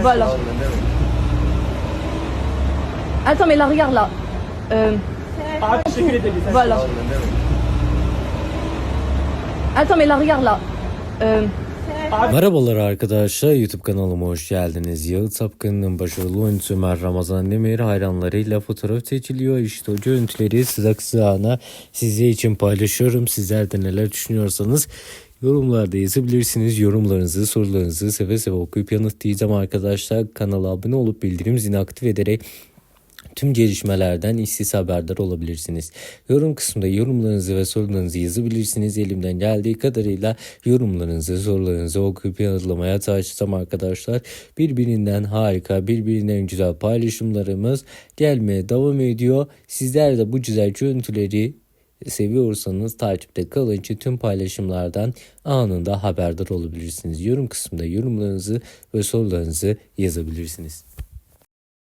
Voilà. Attends, mais là, regarde là. Euh, voilà. Attends, mais là, regarde là. Euh, Merhabalar arkadaşlar YouTube kanalıma hoş geldiniz. Yağı Tapkın'ın başarılı oyuncusu Ömer Ramazan Demir hayranlarıyla fotoğraf seçiliyor. İşte o görüntüleri sıcak sıcağına size için paylaşıyorum. Sizler de neler düşünüyorsanız yorumlarda yazabilirsiniz. Yorumlarınızı, sorularınızı seve seve okuyup yanıtlayacağım arkadaşlar. Kanala abone olup bildirim zilini aktif ederek tüm gelişmelerden işsiz haberdar olabilirsiniz. Yorum kısmında yorumlarınızı ve sorularınızı yazabilirsiniz. Elimden geldiği kadarıyla yorumlarınızı, sorularınızı okuyup yanıtlamaya çalışacağım arkadaşlar. Birbirinden harika, birbirinden güzel paylaşımlarımız gelmeye devam ediyor. Sizler de bu güzel görüntüleri seviyorsanız takipte kalın için tüm paylaşımlardan anında haberdar olabilirsiniz. Yorum kısmında yorumlarınızı ve sorularınızı yazabilirsiniz.